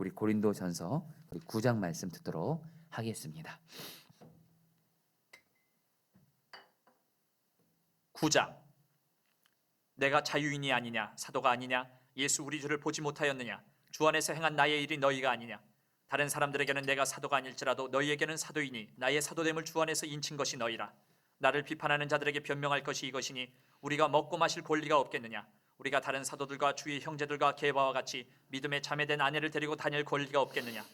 우리 고린도전서 우리 9장 말씀 듣도록 하겠습니다. 9장. 내가 자유인이 아니냐 사도가 아니냐 예수 우리 주를 보지 못하였느냐 주 안에서 행한 나의 일이 너희가 아니냐. 다른 사람들에게는 내가 사도가 아닐지라도 너희에게는 사도이니 나의 사도됨을 주 안에서 인친 것이 너희라. 나를 비판하는 자들에게 변명할 것이 이것이니 우리가 먹고 마실 권리가 없겠느냐 우리가 다른 사도들과 주의 형제들과 게바와 같이 믿음에 자매된 아내를 데리고 다닐 권리가 없겠느냐?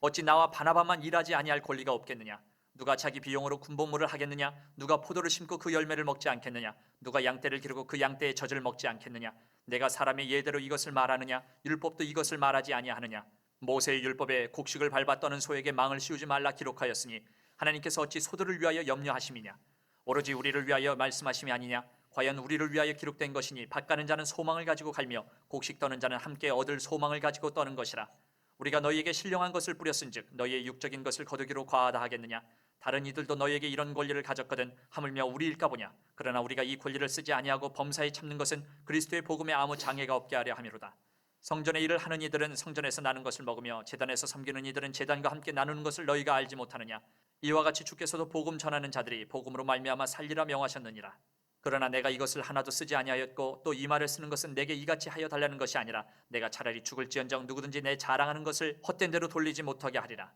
어찌 나와 바나바만 일하지 아니할 권리가 없겠느냐? 누가 자기 비용으로 군복무를 하겠느냐? 누가 포도를 심고 그 열매를 먹지 않겠느냐? 누가 양떼를 기르고 그 양떼의 젖을 먹지 않겠느냐? 내가 사람의 예대로 이것을 말하느냐? 율법도 이것을 말하지 아니하느냐? 모세의 율법에 곡식을 밟아 떠는 소에게 망을 씌우지 말라 기록하였으니 하나님께서 어찌 소들을 위하여 염려하심이냐? 오로지 우리를 위하여 말씀하심이 아니냐 과연 우리를 위하여 기록된 것이니 밭 가는 자는 소망을 가지고 갈며 곡식 떠는 자는 함께 얻을 소망을 가지고 떠는 것이라. 우리가 너희에게 신령한 것을 뿌렸은즉 너희의 육적인 것을 거두기로 과하다 하겠느냐? 다른 이들도 너희에게 이런 권리를 가졌거든 하물며 우리일까 보냐? 그러나 우리가 이 권리를 쓰지 아니하고 범사에 참는 것은 그리스도의 복음에 아무 장애가 없게 하려 함이로다. 성전의 일을 하는 이들은 성전에서 나는 것을 먹으며 제단에서 섬기는 이들은 제단과 함께 나누는 것을 너희가 알지 못하느냐? 이와 같이 주께서도 복음 전하는 자들이 복음으로 말미암아 살리라 명하셨느니라 그러나 내가 이것을 하나도 쓰지 아니하였고 또 이 말을 쓰는 것은 내게 이같이 하여 달라는 것이 아니라 내가 차라리 죽을지언정 누구든지 내 자랑하는 것을 헛된 대로 돌리지 못하게 하리라.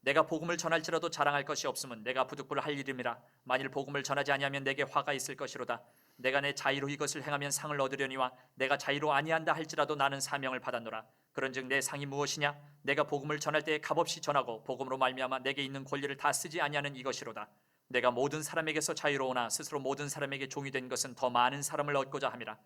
내가 복음을 전할지라도 자랑할 것이 없으면 내가 부득불 할 일임이라. 만일 복음을 전하지 아니하면 내게 화가 있을 것이로다. 내가 내 자의로 이것을 행하면 상을 얻으려니와 내가 자의로 아니한다 할지라도 나는 사명을 받았노라. 그런즉 내 상이 무엇이냐? 내가 복음을 전할 때에 값없이 전하고 복음으로 말미암아 내게 있는 권리를 다 쓰지 아니하는 이것이로다 내가 모든 사람에게서 자유로우나 스스로 모든 사람에게 종이 된 것은 더 많은 사람을 얻고자 함이라.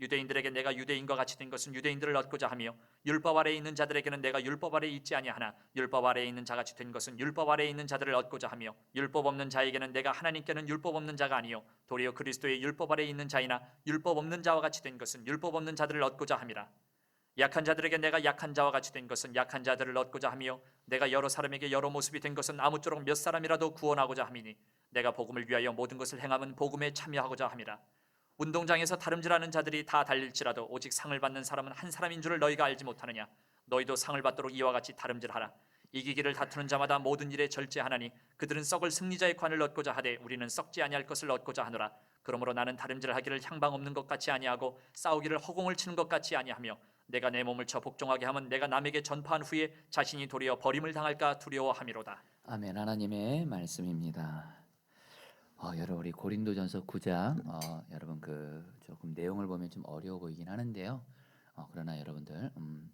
유대인들에게 내가 유대인과 같이 된 것은 유대인들을 얻고자 하며 율법 아래에 있는 자들에게는 내가 율법 아래에 있지 아니하나 율법 아래에 있는 자같이 된 것은 율법 아래에 있는 자들을 얻고자 하며 율법 없는 자에게는 내가 하나님께는 율법 없는 자가 아니요. 도리어 그리스도의 율법 아래에 있는 자이나 율법 없는 자와 같이 된 것은 율법 없는 자들을 얻고자 함이라 약한 자들에게 내가 약한 자와 같이 된 것은 약한 자들을 얻고자 하며 내가 여러 사람에게 여러 모습이 된 것은 아무쪼록 몇 사람이라도 구원하고자 함이니 내가 복음을 위하여 모든 것을 행함은 복음에 참여하고자 함이라. 운동장에서 다름질하는 자들이 다 달릴지라도 오직 상을 받는 사람은 한 사람인 줄을 너희가 알지 못하느냐. 너희도 상을 받도록 이와 같이 다름질하라. 이기기를 다투는 자마다 모든 일에 절제하나니 그들은 썩을 승리자의 관을 얻고자 하되 우리는 썩지 아니할 것을 얻고자 하노라. 그러므로 나는 다름질하기를 향방 없는 것 같이 아니하고 싸우기를 허공을 치는 것 같이 아니하며 내가 내 몸을 쳐 복종하게 하면 내가 남에게 전파한 후에 자신이 도리어 버림을 당할까 두려워함이로다 아멘 하나님의 말씀입니다. 어, 여러분 우리 고린도전서 9장 어, 여러분 그 조금 내용을 보면 좀 어려워 보이긴 하는데요. 어, 그러나 여러분들 음,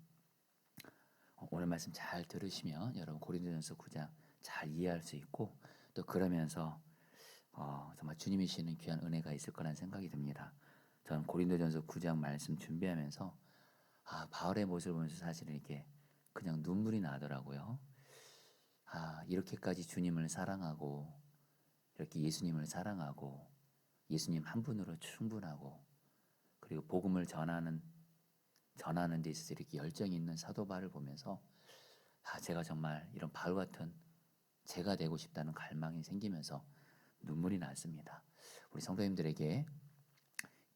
어, 오늘 말씀 잘 들으시면 여러분 고린도전서 9장 잘 이해할 수 있고 또 그러면서 어, 정말 주님이 주시는 귀한 은혜가 있을 거라는 생각이 듭니다. 저는 고린도전서 9장 말씀 준비하면서 아 바울의 모습을 보면서 사실은 이렇게 그냥 눈물이 나더라고요. 아 이렇게까지 주님을 사랑하고 이렇게 예수님을 사랑하고 예수님 한 분으로 충분하고 그리고 복음을 전하는 전하는 데 있어서 이렇게 열정이 있는 사도 바울을 보면서 아 제가 정말 이런 바울 같은 제가 되고 싶다는 갈망이 생기면서 눈물이 났습니다. 우리 성도님들에게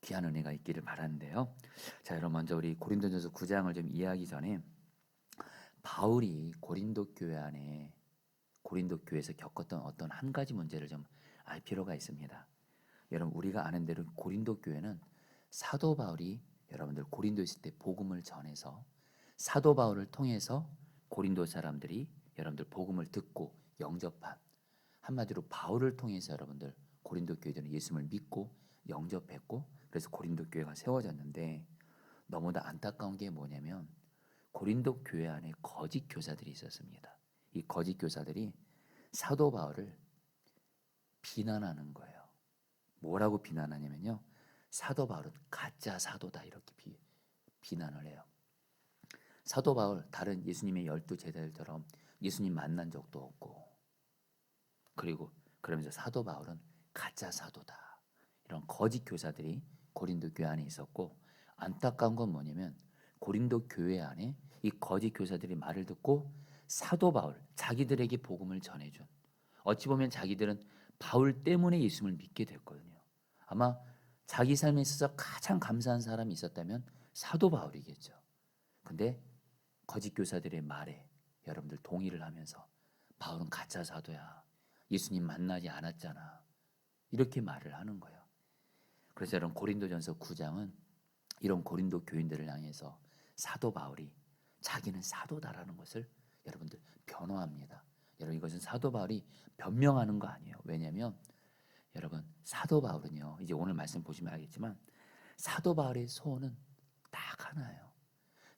귀한 은혜가 있기를 바라는데요. 자, 여러분 먼저 우리 고린도전서 9장을 좀 이해하기 전에 바울이 고린도 교회 안에 고린도 교회에서 겪었던 어떤 한 가지 문제를 좀 알 필요가 있습니다. 여러분 우리가 아는 대로 고린도 교회는 사도 바울이 여러분들 고린도에 있을 때 복음을 전해서 사도 바울을 통해서 고린도 사람들이 여러분들 복음을 듣고 영접한 한마디로 바울을 통해서 여러분들 고린도 교회들은 예수님을 믿고 영접했고 그래서 고린도 교회가 세워졌는데 너무나 안타까운 게 뭐냐면 고린도 교회 안에 거짓 교사들이 있었습니다. 이 거짓 교사들이 사도 바울을 비난하는 거예요. 뭐라고 비난하냐면요. 사도 바울은 가짜 사도다 이렇게 비, 비난을 해요. 사도 바울 다른 예수님의 열두 제자들처럼 예수님 만난 적도 없고 그리고 그러면서 사도 바울은 가짜 사도다 이런 거짓 교사들이 고린도 교회 안에 있었고 안타까운 건 뭐냐면 고린도 교회 안에 이 거짓 교사들이 말을 듣고 사도 바울 자기들에게 복음을 전해준 어찌 보면 자기들은 바울 때문에 예수님을 믿게 됐거든요. 아마 자기 삶에 있어서 가장 감사한 사람이 있었다면 사도 바울이겠죠. 근데 거짓 교사들의 말에 여러분들 동의를 하면서 바울은 가짜 사도야. 예수님 만나지 않았잖아. 이렇게 말을 하는 거예요. 그래서 여러분 고린도전서 9장은 이런 고린도 교인들을 향해서 사도 바울이 자기는 사도다라는 것을 여러분들 변호합니다. 여러분 이것은 사도 바울이 변명하는 거 아니에요. 왜냐하면 여러분 사도 바울은요. 이제 오늘 말씀 보시면 알겠지만 사도 바울의 소원은 딱 하나예요.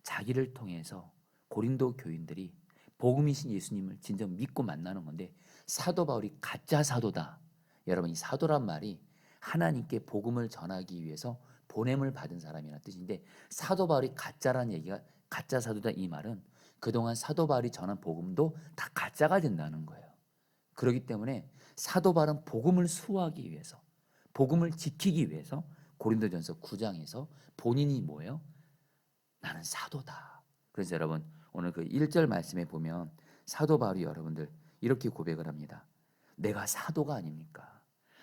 자기를 통해서 고린도 교인들이 복음이신 예수님을 진정 믿고 만나는 건데 사도 바울이 가짜 사도다. 여러분 이 사도란 말이 하나님께 복음을 전하기 위해서 보냄을 받은 사람이라는 뜻인데 사도 바울이 가짜라는 얘기가 가짜 사도다 이 말은 그동안 사도 바울이 전한 복음도 다 가짜가 된다는 거예요. 그렇기 때문에 사도 바울은 복음을 수호하기 위해서 복음을 지키기 위해서 고린도전서 9장에서 본인이 뭐예요? 나는 사도다. 그래서 여러분 오늘 그 1절 말씀에 보면 사도 바울이 여러분들 이렇게 고백을 합니다. 내가 사도가 아닙니까?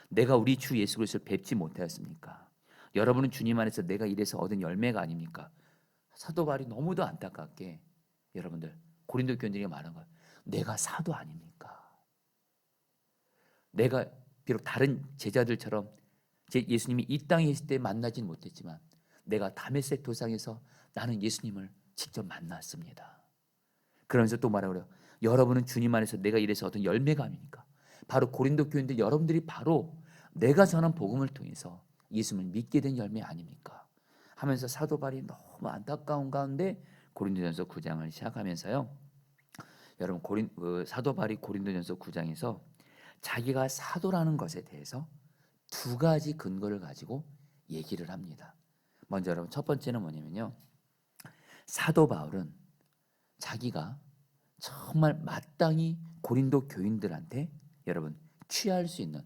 내가 우리 주 예수 그리스도를 뵙지 못하였습니까? 여러분은 주님 안에서 내가 이래서 얻은 열매가 아닙니까? 사도 바울이 너무도 안타깝게 여러분들 고린도 교인들이 말한 거예요. 내가 사도 아닙니까? 내가 비록 다른 제자들처럼 제 예수님이 이 땅에 있을 때 만나진 못했지만 내가 다메섹 도상에서 나는 예수님을 직접 만났습니다. 그러면서 또 말하고 그래요. 여러분은 주님 안에서 내가 이래서 얻은 열매가 아닙니까? 바로 고린도 교인들 여러분들이 바로 내가 전한 복음을 통해서 예수님을 믿게 된 열매 아닙니까? 하면서 사도 바울이 너무 안타까운 가운데 고린도전서 9장을 시작하면서요. 여러분 고린 그 사도 바울이 고린도전서 9장에서 자기가 사도라는 것에 대해서 두 가지 근거를 가지고 얘기를 합니다. 먼저 여러분 첫 번째는 뭐냐면요. 사도 바울은 자기가 정말 마땅히 고린도 교인들한테 여러분 취할 수 있는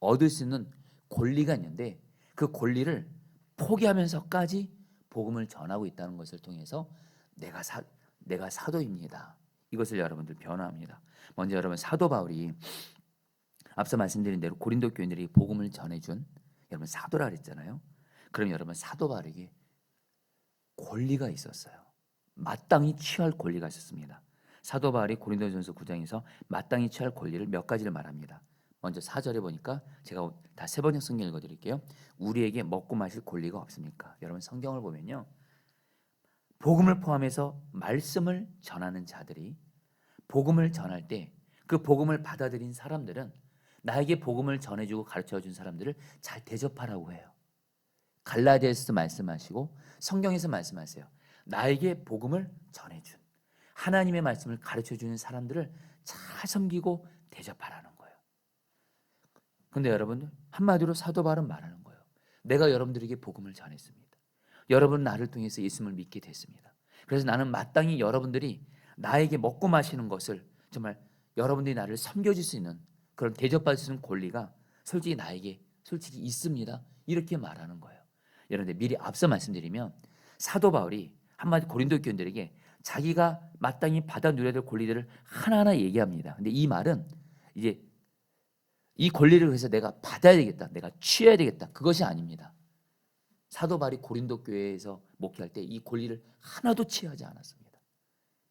얻을 수 있는 권리가 있는데 그 권리를 포기하면서까지 복음을 전하고 있다는 것을 통해서 내가 사 내가 사도입니다. 이것을 여러분들 변화합니다. 먼저 여러분 사도 바울이 앞서 말씀드린 대로 고린도 교인들이 복음을 전해준 여러분 사도라 그랬잖아요. 그럼 여러분 사도 바울에게 권리가 있었어요. 마땅히 취할 권리가 있었습니다. 사도 바울이 고린도전서 9장에서 마땅히 취할 권리를 몇 가지를 말합니다. 먼저 4절에 보니까 제가 다 세 번역 성경 읽어 드릴게요. 우리에게 먹고 마실 권리가 없습니까? 여러분 성경을 보면요. 복음을 포함해서 말씀을 전하는 자들이 복음을 전할 때 그 복음을 받아들인 사람들은 나에게 복음을 전해주고 가르쳐 준 사람들을 잘 대접하라고 해요. 갈라디아에서 말씀하시고 성경에서 말씀하세요. 나에게 복음을 전해준 하나님의 말씀을 가르쳐 주는 사람들을 잘 섬기고 대접하라는 거예요. 근데 여러분 한마디로 사도 바울은 말하는 거예요. 내가 여러분들에게 복음을 전했습니다. 여러분 나를 통해서 예수님을 믿게 됐습니다. 그래서 나는 마땅히 여러분들이 나에게 먹고 마시는 것을 정말 여러분들이 나를 섬겨줄 수 있는 그런 대접받을 수 있는 권리가 솔직히 나에게 솔직히 있습니다. 이렇게 말하는 거예요. 여러분들 미리 앞서 말씀드리면 사도 바울이 한마디 고린도 교인들에게 자기가 마땅히 받아 누려야 될 권리들을 하나하나 얘기합니다. 근데 이 말은 이제 이 권리를 그래서 내가 받아야 되겠다. 내가 취해야 되겠다. 그것이 아닙니다. 사도 바울이 고린도 교회에서 목회할 때 이 권리를 하나도 취하지 않았습니다.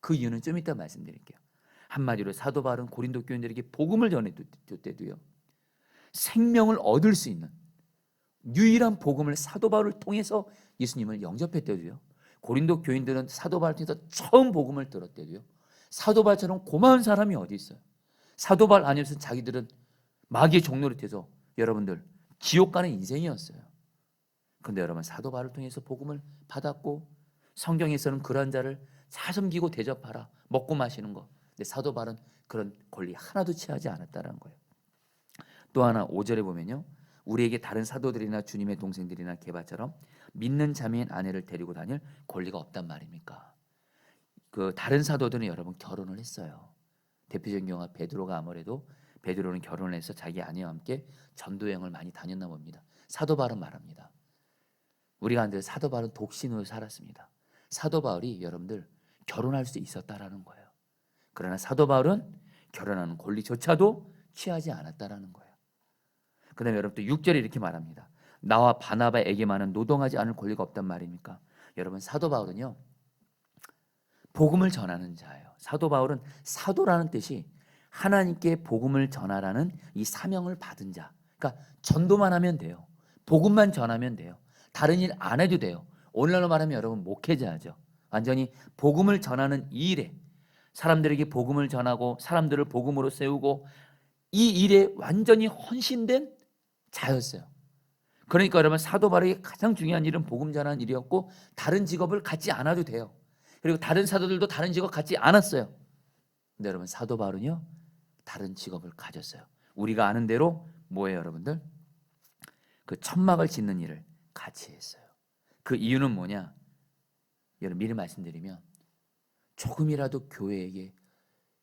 그 이유는 좀 이따 말씀드릴게요. 한마디로 사도 바울은 고린도 교인들에게 복음을 전해줄 때도요. 생명을 얻을 수 있는 유일한 복음을 사도 바울을 통해서 예수님을 영접했대도요. 고린도 교인들은 사도 바울을 통해서 처음 복음을 들었대도요. 사도 바울처럼 고마운 사람이 어디 있어요? 사도 바울 아니었으면 자기들은 마귀의 종로를 돼서 여러분들 지옥 가는 인생이었어요. 그런데 여러분 사도 바울을 통해서 복음을 받았고 성경에서는 그러한 자를 잘 섬기고 대접하라 먹고 마시는 거. 근데 사도 바울은 그런 권리 하나도 취하지 않았다는 거예요. 또 하나 5절에 보면요. 우리에게 다른 사도들이나 주님의 동생들이나 개바처럼 믿는 자매인 아내를 데리고 다닐 권리가 없단 말입니까? 그 다른 사도들은 여러분 결혼을 했어요. 대표적인 경우가 베드로가 아무래도 베드로는 결혼을 해서 자기 아내와 함께 전도 여행을 많이 다녔나 봅니다. 사도 바울은 말합니다. 우리가 안들 사도 바울은 독신으로 살았습니다. 사도 바울이 여러분들 결혼할 수 있었다라는 거예요. 그러나 사도 바울은 결혼하는 권리조차도 취하지 않았다라는 거예요. 그다음에 여러분 또 6절에 이렇게 말합니다. 나와 바나바에게만은 노동하지 않을 권리가 없단 말입니까? 여러분 사도 바울은요. 복음을 전하는 자예요. 사도 바울은 사도라는 뜻이 하나님께 복음을 전하라는 이 사명을 받은 자. 그러니까 전도만 하면 돼요. 복음만 전하면 돼요. 다른 일 안 해도 돼요. 오늘날로 말하면 여러분 목회자죠. 완전히 복음을 전하는 이 일에 사람들에게 복음을 전하고 사람들을 복음으로 세우고 이 일에 완전히 헌신된 자였어요. 그러니까 여러분 사도 바울에게 가장 중요한 일은 복음 전하는 일이었고 다른 직업을 갖지 않아도 돼요. 그리고 다른 사도들도 다른 직업 갖지 않았어요. 근데 여러분 사도 바울은요 다른 직업을 가졌어요. 우리가 아는 대로 뭐예요, 여러분들? 그 천막을 짓는 일을 같이 했어요. 그 이유는 뭐냐? 여러분 미리 말씀드리면 조금이라도 교회에게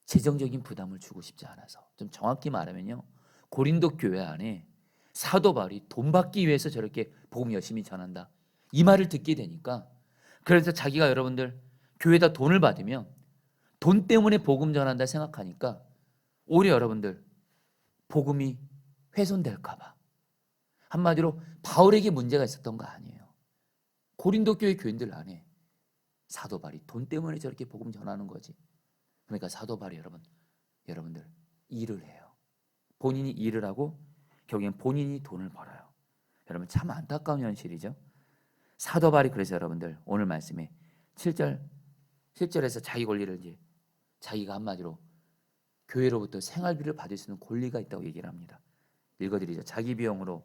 재정적인 부담을 주고 싶지 않아서 좀 정확히 말하면요 고린도 교회 안에 사도 바울이 돈 받기 위해서 저렇게 복음 열심히 전한다. 이 말을 듣게 되니까 그래서 자기가 여러분들 교회에다 돈을 받으면 돈 때문에 복음 전한다 생각하니까 오히려 여러분들 복음이 훼손될까 봐. 한마디로 바울에게 문제가 있었던 거 아니에요. 고린도 교회 교인들 안에 사도 바울이 돈 때문에 저렇게 복음 전하는 거지. 그러니까 사도 바울이 여러분 여러분들 일을 해요. 본인이 일을 하고 결국엔 본인이 돈을 벌어요 여러분 참 안타까운 현실이죠 사도 바울이 그래서 여러분들 오늘 말씀에 7절 7절에서 자기 권리를 이제 자기가 한마디로 교회로부터 생활비를 받을 수 있는 권리가 있다고 얘기를 합니다. 읽어드리죠. 자기 비용으로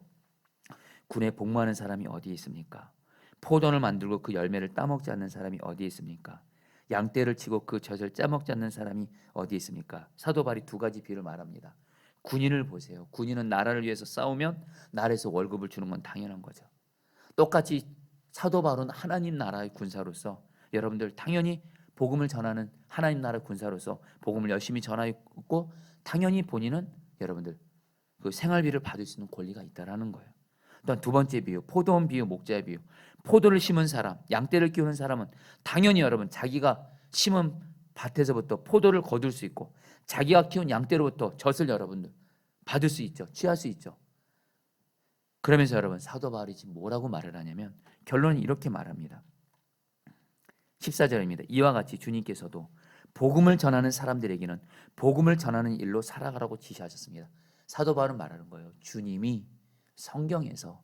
군에 복무하는 사람이 어디 있습니까? 포도를 만들고 그 열매를 따먹지 않는 사람이 어디 있습니까? 양떼를 치고 그 젖을 짜먹지 않는 사람이 어디 있습니까? 사도 바울이 두 가지 비를 말합니다. 군인을 보세요. 군인은 나라를 위해서 싸우면 나라에서 월급을 주는 건 당연한 거죠. 똑같이 사도 바울은 하나님 나라의 군사로서 여러분들 당연히 복음을 전하는 하나님 나라 군사로서 복음을 열심히 전하고 당연히 본인은 여러분들 그 생활비를 받을 수 있는 권리가 있다라는 거예요. 또한 두 번째 비유, 포도원 비유, 목자의 비유. 포도를 심은 사람, 양떼를 키우는 사람은 당연히 여러분 자기가 심은 밭에서부터 포도를 거둘 수 있고 자기가 키운 양떼로부터 젖을 여러분들 받을 수 있죠. 취할 수 있죠. 그러면서 여러분 사도 바울이 지금 뭐라고 말을 하냐면 결론은 이렇게 말합니다. 14절입니다. 이와 같이 주님께서도 복음을 전하는 사람들에게는 복음을 전하는 일로 살아가라고 지시하셨습니다. 사도 바울은 말하는 거예요. 주님이 성경에서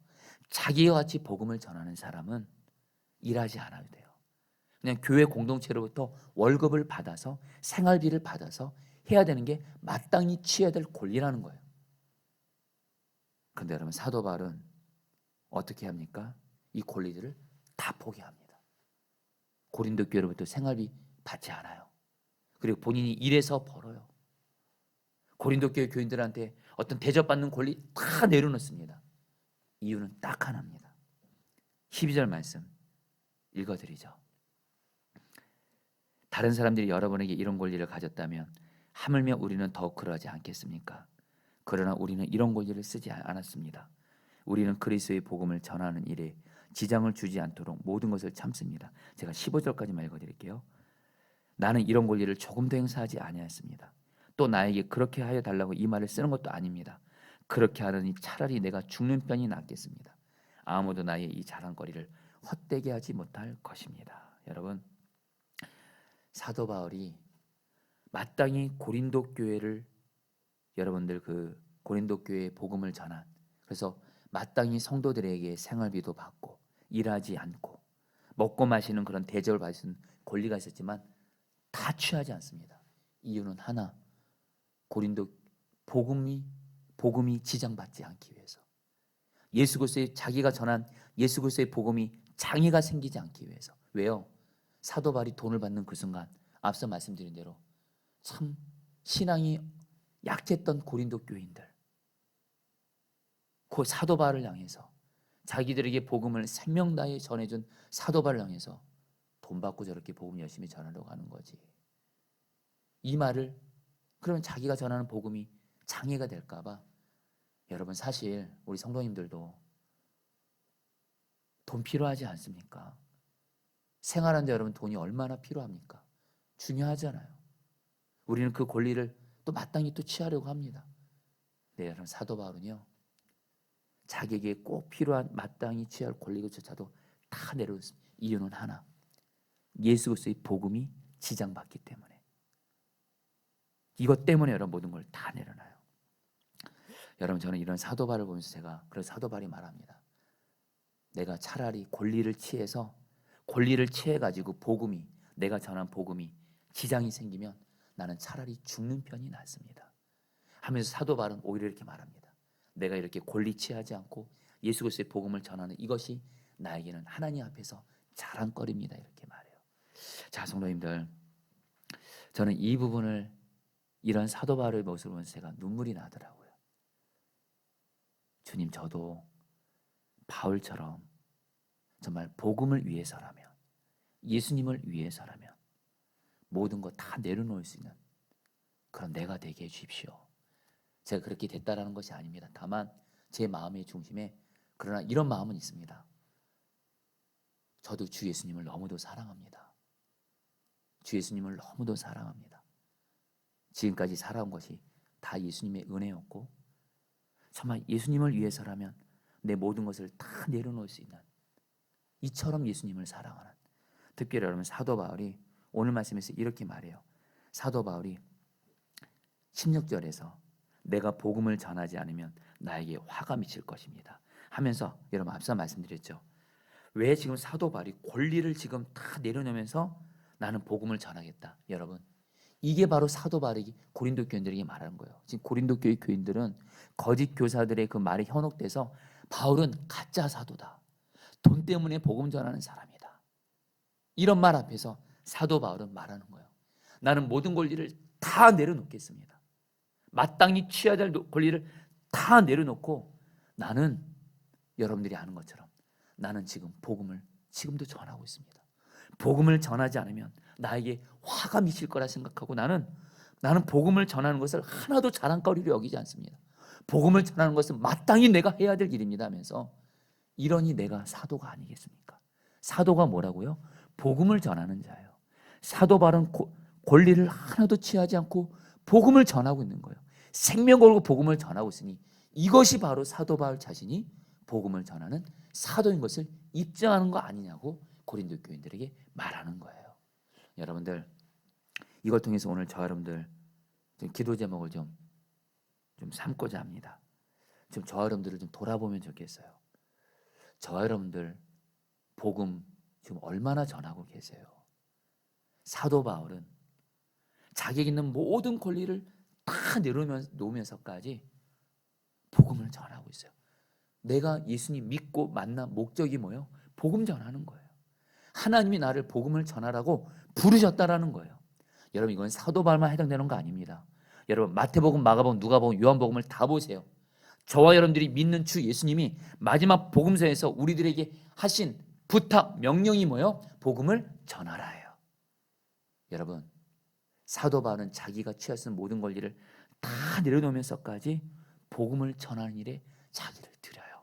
자기와 같이 복음을 전하는 사람은 일하지 않아도 돼요. 그냥 교회 공동체로부터 월급을 받아서 생활비를 받아서 해야 되는 게 마땅히 취해야 될 권리라는 거예요. 근데 여러분 사도 바울은 어떻게 합니까? 이 권리들을 다 포기합니다. 고린도 교회로부터 생활비 받지 않아요. 그리고 본인이 일해서 벌어요. 고린도 교회 교인들한테 어떤 대접받는 권리 다 내려놓습니다. 이유는 딱 하나입니다. 12절 말씀 읽어드리죠. 다른 사람들이 여러분에게 이런 권리를 가졌다면 하물며 우리는 더 그러하지 않겠습니까? 그러나 우리는 이런 권리를 쓰지 않았습니다. 우리는 그리스도의 복음을 전하는 일에 지장을 주지 않도록 모든 것을 참습니다. 제가 15절까지만 읽어 드릴게요. 나는 이런 권리를 조금도 행사하지 아니하였습니다. 또 나에게 그렇게 하여 달라고 이 말을 쓰는 것도 아닙니다. 그렇게 하느니 차라리 내가 죽는 편이 낫겠습니다. 아무도 나의 이 자랑거리를 헛되게 하지 못할 것입니다. 여러분 사도 바울이 마땅히 고린도 교회를 여러분들 그 고린도 교회의 복음을 전한 그래서 마땅히 성도들에게 생활비도 받고 일하지 않고 먹고 마시는 그런 대접을 있는 권리가 있었지만 다 취하지 않습니다. 이유는 하나 고린도 복음이 복음이 지장받지 않기 위해서 예수 그리스도의 자기가 전한 예수 그리스도의 복음이 장애가 생기지 않기 위해서 왜요? 사도 바울이 돈을 받는 그 순간 앞서 말씀드린 대로 참 신앙이 약했던 고린도 교인들 그 사도 바울을 향해서 자기들에게 복음을 생명 다해 전해준 사도 바울을 향해서 돈 받고 저렇게 복음 열심히 전하려고 하는 거지. 이 말을 그러면 자기가 전하는 복음이 장애가 될까봐 여러분 사실 우리 성도님들도 돈 필요하지 않습니까? 생활하는데 여러분 돈이 얼마나 필요합니까? 중요하잖아요. 우리는 그 권리를 또 마땅히 또 취하려고 합니다. 네, 여러분 사도 바울은요. 자기에게 꼭 필요한 마땅히 취할 권리조차도 다 내려놓습니다. 이유는 하나. 예수 그리스도의 복음이 지장받기 때문에 이것 때문에 여러분 모든 걸 다 내려놔요. 여러분 저는 이런 사도발을 보면서 제가 그래서 사도발이 말합니다. 내가 차라리 권리를 취해서 권리를 취해 가지고 복음이 내가 전한 복음이 지장이 생기면 나는 차라리 죽는 편이 낫습니다. 하면서 사도발은 오히려 이렇게 말합니다. 내가 이렇게 권리 취하지 않고 예수 그리스도의 복음을 전하는 이것이 나에게는 하나님 앞에서 자랑거리입니다. 이렇게 말해요. 자, 성도님들, 저는 이 부분을 이런 사도 바울의 모습을 보면서 제가 눈물이 나더라고요. 주님, 저도 바울처럼 정말 복음을 위해서라면, 예수님을 위해서라면 모든 것다 내려놓을 수 있는 그런 내가 되게 해 주십시오. 제가 그렇게 됐다라는 것이 아닙니다. 다만 제 마음의 중심에 그러나 이런 마음은 있습니다. 저도 주 예수님을 너무도 사랑합니다. 주 예수님을 너무도 사랑합니다. 지금까지 살아온 것이 다 예수님의 은혜였고 정말 예수님을 위해서라면 내 모든 것을 다 내려놓을 수 있는 이처럼 예수님을 사랑하는 특별히 여러분 사도 바울이 오늘 말씀에서 이렇게 말해요. 사도 바울이 16절에서 내가 복음을 전하지 않으면 나에게 화가 미칠 것입니다. 하면서 여러분 앞서 말씀드렸죠. 왜 지금 사도 바울이 권리를 지금 다 내려놓으면서 나는 복음을 전하겠다. 여러분 이게 바로 사도 바울이 고린도 교인들에게 말하는 거예요. 지금 고린도 교회 교인들은 거짓 교사들의 그 말에 현혹돼서 바울은 가짜 사도다. 돈 때문에 복음 전하는 사람이다. 이런 말 앞에서 사도 바울은 말하는 거예요. 나는 모든 권리를 다 내려놓겠습니다. 마땅히 취해야 될 권리를 다 내려놓고 나는 여러분들이 아는 것처럼 나는 지금 복음을 지금도 전하고 있습니다. 복음을 전하지 않으면 나에게 화가 미칠 거라 생각하고 나는 나는 복음을 전하는 것을 하나도 자랑거리로 여기지 않습니다. 복음을 전하는 것은 마땅히 내가 해야 될 일입니다 하면서 이러니 내가 사도가 아니겠습니까? 사도가 뭐라고요? 복음을 전하는 자예요. 사도 바른 권리를 하나도 취하지 않고 복음을 전하고 있는 거예요. 생명 걸고 복음을 전하고 있으니 이것이 바로 사도 바울 자신이 복음을 전하는 사도인 것을 입증하는 거 아니냐고 고린도 교인들에게 말하는 거예요. 여러분들 이걸 통해서 오늘 저 여러분들 좀 기도 제목을 좀, 좀 삼고자 합니다. 좀 저 여러분들을 좀 돌아보면 좋겠어요. 저 여러분들 복음 지금 얼마나 전하고 계세요? 사도 바울은 자기에게 있는 모든 권리를 다 내려놓으면서까지 복음을 전하고 있어요. 내가 예수님 믿고 만난 목적이 뭐예요? 복음 전하는 거예요. 하나님이 나를 복음을 전하라고 부르셨다라는 거예요. 여러분 이건 사도 바울만 해당되는 거 아닙니다. 여러분 마태복음, 마가복음, 누가복음, 요한복음을 다 보세요. 저와 여러분들이 믿는 주 예수님이 마지막 복음서에서 우리들에게 하신 부탁, 명령이 뭐예요? 복음을 전하라예요. 여러분 사도 바울은 자기가 있는 모든 권리를 다 내려놓으면서까지 복음을 전하는 일에 자기를 들여요.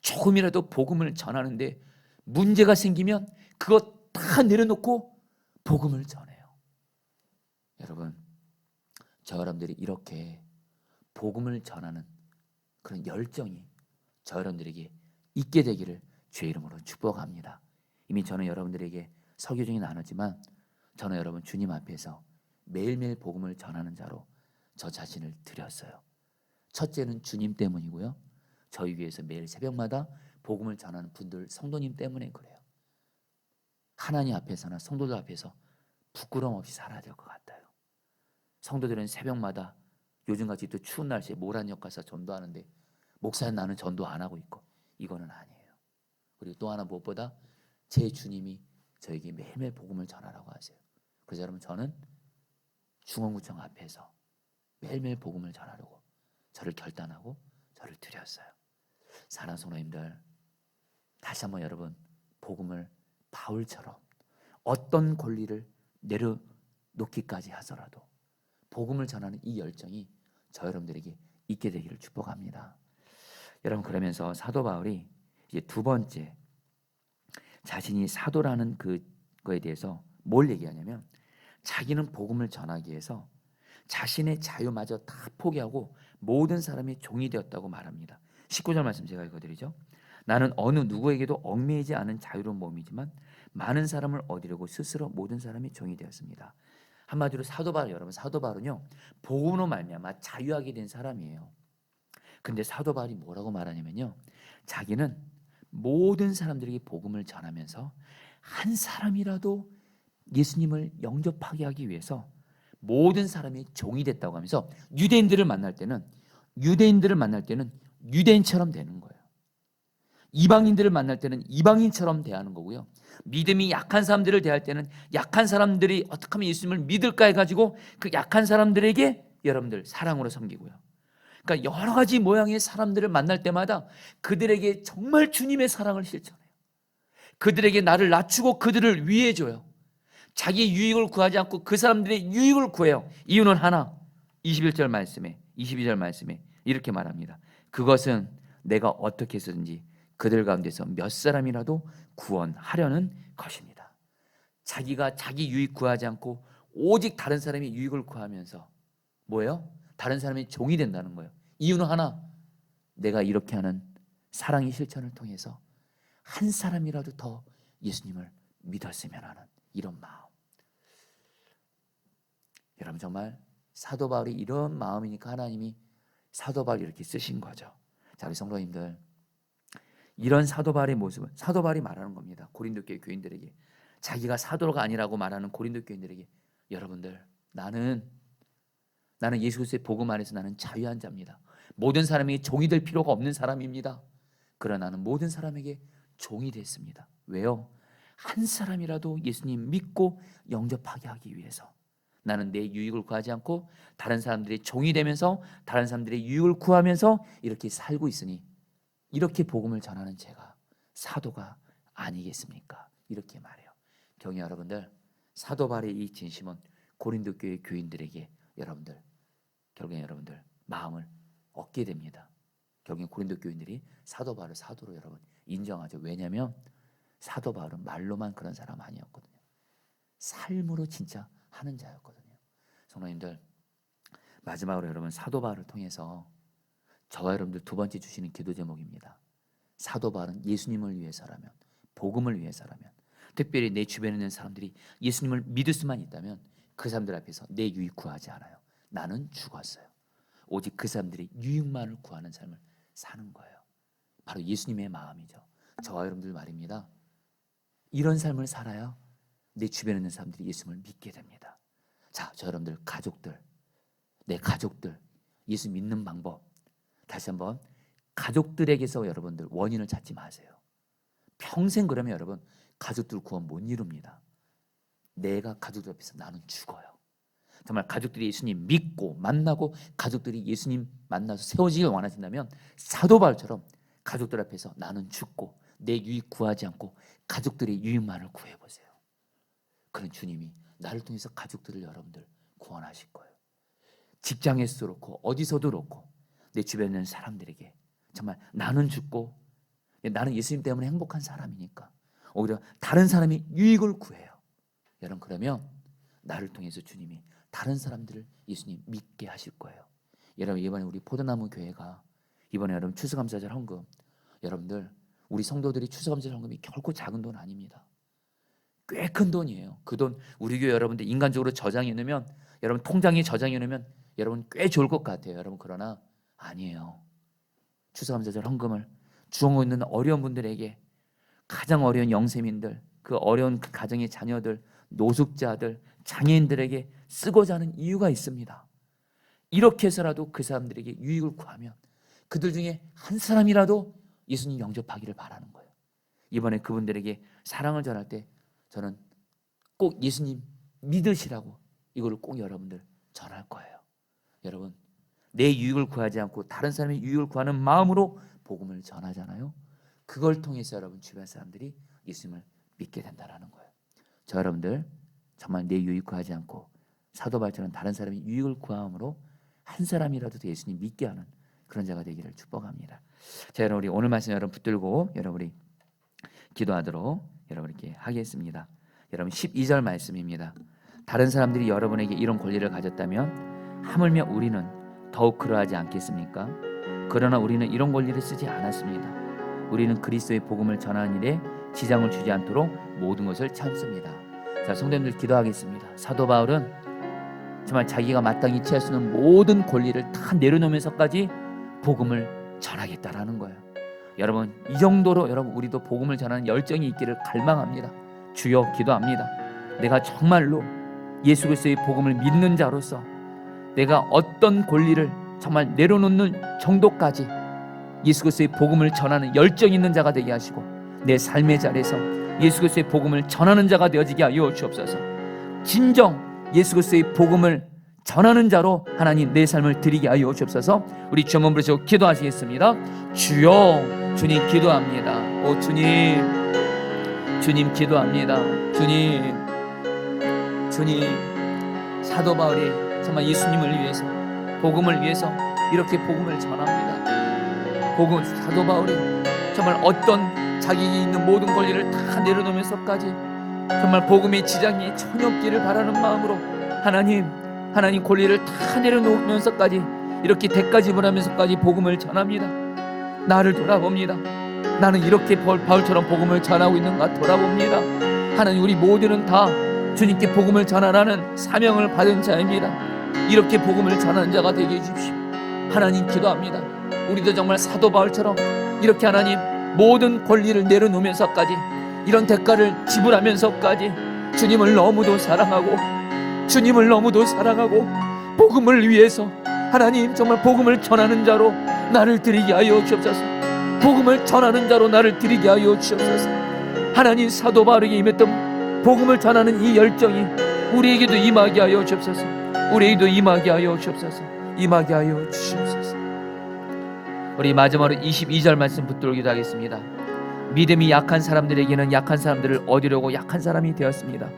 조금이라도 복음을 전하는데 문제가 생기면 그것 다 내려놓고 복음을 전해요. 여러분, 저 여러분들이 이렇게 복음을 전하는 그런 열정이 저 여러분들에게 있게 되기를 주의 이름으로 축복합니다. 이미 저는 여러분들에게 설교 중에 나눴지만 저는 여러분 주님 앞에서 매일매일 복음을 전하는 자로 저 자신을 드렸어요. 첫째는 주님 때문이고요. 저희 위해서 매일 새벽마다 복음을 전하는 분들 성도님 때문에 그래요. 하나님 앞에서나 성도들 앞에서 부끄럼 없이 살아야 될 것 같아요. 성도들은 새벽마다 요즘같이 또 추운 날씨에 모란역 가서 전도하는데 목사님 나는 전도 안 하고 있고 이거는 아니에요. 그리고 또 하나 무엇보다 제 주님이 저에게 매일매일 복음을 전하라고 하세요. 그래서 여러분 저는 중원구청 앞에서 매일매일 복음을 전하려고 저를 결단하고 저를 드렸어요. 사랑 성도님들 다시 한번 여러분 복음을 바울처럼 어떤 권리를 내려놓기까지 하더라도 복음을 전하는 이 열정이 저 여러분들에게 있게 되기를 축복합니다. 여러분 그러면서 사도 바울이 이제 두 번째 자신이 사도라는 그거에 대해서 뭘 얘기하냐면 자기는 복음을 전하기 위해서 자신의 자유마저 다 포기하고 모든 사람이 종이 되었다고 말합니다. 19절 말씀 제가 읽어드리죠. 나는 어느 누구에게도 얽매이지 않은 자유로운 몸이지만 많은 사람을 얻으려고 스스로 모든 사람이 종이 되었습니다. 한마디로 사도 바울 여러분 사도 바울은요 복음으로 말미암아 자유하게 된 사람이에요. 근데 사도 바울이 뭐라고 말하냐면요 자기는 모든 사람들에게 복음을 전하면서 한 사람이라도 예수님을 영접하게 하기 위해서 모든 사람이 종이 됐다고 하면서 유대인들을 만날 때는 유대인들을 만날 때는 유대인처럼 되는 거예요. 이방인들을 만날 때는 이방인처럼 대하는 거고요. 믿음이 약한 사람들을 대할 때는 약한 사람들이 어떻게 하면 예수님을 믿을까 해가지고 그 약한 사람들에게 여러분들 사랑으로 섬기고요. 그러니까 여러 가지 모양의 사람들을 만날 때마다 그들에게 정말 주님의 사랑을 실천해요. 그들에게 나를 낮추고 그들을 위해줘요. 자기 유익을 구하지 않고 그 사람들의 유익을 구해요. 이유는 하나. 21절 말씀에 22절 말씀에 이렇게 말합니다. 그것은 내가 어떻게 해서든지 그들 가운데서 몇 사람이라도 구원하려는 것입니다. 자기가 자기 유익 구하지 않고 오직 다른 사람의 유익을 구하면서 뭐예요? 다른 사람의 종이 된다는 거예요. 이유는 하나. 내가 이렇게 하는 사랑의 실천을 통해서 한 사람이라도 더 예수님을 믿었으면 하는 이런 마음. 여러분 정말 사도 바울이 이런 마음이니까 하나님이 사도 바울 이렇게 쓰신 거죠. 자, 우리 성도님들 이런 사도 바울의 모습은 사도 바울이 말하는 겁니다. 고린도 교회 교인들에게 자기가 사도가 아니라고 말하는 고린도 교인들에게 여러분들 나는 나는 예수 그리스도의 복음 안에서 나는 자유한 자입니다. 모든 사람에게 종이 될 필요가 없는 사람입니다. 그러나 나는 모든 사람에게 종이 됐습니다. 왜요? 한 사람이라도 예수님 믿고 영접하게 하기 위해서 나는 내 유익을 구하지 않고 다른 사람들의 종이 되면서 다른 사람들의 유익을 구하면서 이렇게 살고 있으니 이렇게 복음을 전하는 제가 사도가 아니겠습니까? 이렇게 말해요. 경희 여러분들 사도 바울의 이 진심은 고린도 교회 교인들에게 여러분들 결국에 여러분들 마음을 얻게 됩니다. 결국에 고린도 교인들이 사도 바울을 사도로 여러분 인정하죠. 왜냐하면 사도 바울은 말로만 그런 사람 아니었거든요. 삶으로 진짜 하는 자였거든요. 성도님들 마지막으로 여러분 사도 바울을 통해서 저와 여러분들 두 번째 주시는 기도 제목입니다. 사도 바울은 예수님을 위해서라면 복음을 위해서라면 특별히 내 주변에 있는 사람들이 예수님을 믿을 수만 있다면 그 사람들 앞에서 내 유익 구하지 않아요. 나는 죽었어요. 오직 그 사람들이 유익만을 구하는 삶을 사는 거예요. 바로 예수님의 마음이죠. 저와 여러분들 말입니다. 이런 삶을 살아야 내 주변에 있는 사람들이 예수님을 믿게 됩니다. 자, 저 여러분들 가족들, 내 가족들 예수 믿는 방법 다시 한번 가족들에게서 여러분들 원인을 찾지 마세요. 평생 그러면 여러분 가족들 구원 못 이룹니다. 내가 가족들 앞에서 나는 죽어요. 정말 가족들이 예수님 믿고 만나고 가족들이 예수님 만나서 세워지길 원하신다면 사도 바울처럼 가족들 앞에서 나는 죽고 내 유익 구하지 않고 가족들의 유익만을 구해 보세요. 그런 주님이 나를 통해서 가족들을 여러분들 구원하실 거예요. 직장에서도 그렇고 어디서도 그렇고 내 주변에 있는 사람들에게 정말 나는 죽고 나는 예수님 때문에 행복한 사람이니까 오히려 다른 사람이 유익을 구해요. 여러분 그러면 나를 통해서 주님이 다른 사람들을 예수님 믿게 하실 거예요. 여러분 이번에 우리 포도나무 교회가 이번에 여러분 추수감사절 헌금 여러분들 우리 성도들이 추수감사절 헌금이 결코 작은 돈 아닙니다. 꽤 큰 돈이에요. 그 돈 우리 교회 여러분들 인간적으로 저장해 놓으면 여러분 통장에 저장해 놓으면 여러분 꽤 좋을 것 같아요. 여러분 그러나 아니에요. 추수감사절 헌금을 주고 있는 어려운 분들에게 가장 어려운 영세민들, 그 어려운 그 가정의 자녀들, 노숙자들, 장애인들에게 쓰고자 하는 이유가 있습니다. 이렇게 해서라도 그 사람들에게 유익을 구하면 그들 중에 한 사람이라도 예수님 영접하기를 바라는 거예요. 이번에 그분들에게 사랑을 전할 때 저는 꼭 예수님 믿으시라고 이거를 꼭 여러분들 전할 거예요. 여러분 내 유익을 구하지 않고 다른 사람의 유익을 구하는 마음으로 복음을 전하잖아요. 그걸 통해서 여러분 주변 사람들이 예수님을 믿게 된다라는 거예요. 저 여러분들 정말 내 유익 구하지 않고 사도 발처럼 다른 사람의 유익을 구함으로 한 사람이라도 더 예수님 믿게 하는 그런 자가 되기를 축복합니다. 자, 여러분 우리 오늘 말씀 여러분 붙들고 여러분 우리 기도하도록 여러분 이렇게 하겠습니다. 여러분 12절 말씀입니다. 다른 사람들이 여러분에게 이런 권리를 가졌다면 하물며 우리는 더욱 그러하지 않겠습니까? 그러나 우리는 이런 권리를 쓰지 않았습니다. 우리는 그리스도의 복음을 전하는 일에 지장을 주지 않도록 모든 것을 참습니다. 자, 성도님들 기도하겠습니다. 사도 바울은 정말 자기가 마땅히 취할 수 있는 모든 권리를 다 내려놓으면서까지 복음을 전하겠다라는 거예요. 여러분 이 정도로 여러분 우리도 복음을 전하는 열정이 있기를 갈망합니다. 주여 기도합니다. 내가 정말로 예수 그리스도의 복음을 믿는 자로서 내가 어떤 권리를 정말 내려놓는 정도까지 예수 그리스도의 복음을 전하는 열정 있는 자가 되게 하시고 내 삶의 자리에서 예수 그리스도의 복음을 전하는 자가 되어지게 하여 주옵소서. 진정 예수 그리스도의 복음을 전하는 자로 하나님 내 삶을 드리게 하여 주옵소서. 우리 주문 부르시고 기도하시겠습니다. 주여 주님 기도합니다. 오 주님 주님 기도합니다. 주님 주님 사도 바울이 정말 예수님을 위해서 복음을 위해서 이렇게 복음을 전합니다. 복음 사도 바울이 정말 어떤 자기 있는 모든 권리를 다 내려놓으면서까지 정말 복음의 지장이 전혀 없기를 바라는 마음으로 하나님 하나님 권리를 다 내려놓으면서까지 이렇게 대가 지불하면서까지 복음을 전합니다. 나를 돌아봅니다. 나는 이렇게 바울- 바울처럼 복음을 전하고 있는가 돌아봅니다. 하나님 우리 모두는 다 주님께 복음을 전하라는 사명을 받은 자입니다. 이렇게 복음을 전하는 자가 되게 해주십시오. 하나님 기도합니다. 우리도 정말 사도 바울처럼 이렇게 하나님 모든 권리를 내려놓으면서까지 이런 대가를 지불하면서까지 주님을 너무도 사랑하고 주님을 너무도 사랑하고 복음을 위해서 하나님 정말 복음을 전하는 자로 나를 드리게 하여 주옵소서. 복음을 전하는 자로 나를 드리게 하여 주옵소서. 하나님 사도 바울에게 임했던 복음을 전하는 이 열정이 우리에게도 임하게 하여 주옵소서. 우리에게도 임하게 하여 주옵소서. 임하게 하여 주옵소서. 우리 마지막으로 22절 말씀 붙들기도 하겠습니다. 믿음이 약한 사람들에게는 약한 사람들을 얻으려고 약한 사람이 되었습니다.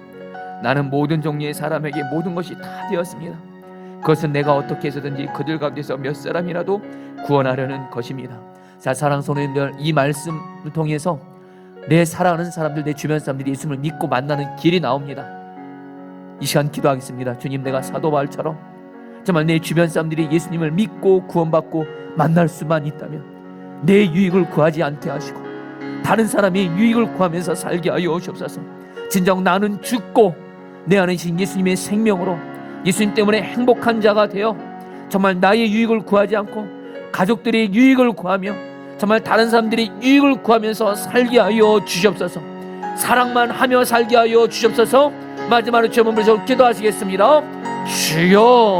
나는 모든 종류의 사람에게 모든 것이 다 되었습니다. 그것은 내가 어떻게 해서든지 그들 가운데서 몇 사람이라도 구원하려는 것입니다. 자, 사랑 성도님들 이 말씀을 통해서 내 사랑하는 사람들, 내 주변 사람들이 예수님을 믿고 만나는 길이 나옵니다. 이 시간 기도하겠습니다. 주님, 내가 사도 바울처럼 정말 내 주변 사람들이 예수님을 믿고 구원받고 만날 수만 있다면 내 유익을 구하지 않게 하시고 다른 사람의 유익을 구하면서 살게 하여 주옵소서. 진정 나는 죽고 내 안에 계신 예수님의 생명으로 예수님 때문에 행복한 자가 되어 정말 나의 유익을 구하지 않고 가족들의 유익을 구하며 정말 다른 사람들의 유익을 구하면서 살게 하여 주시옵소서. 사랑만 하며 살게 하여 주시옵소서. 마지막으로 주여 몸을 기도하시겠습니다. 주여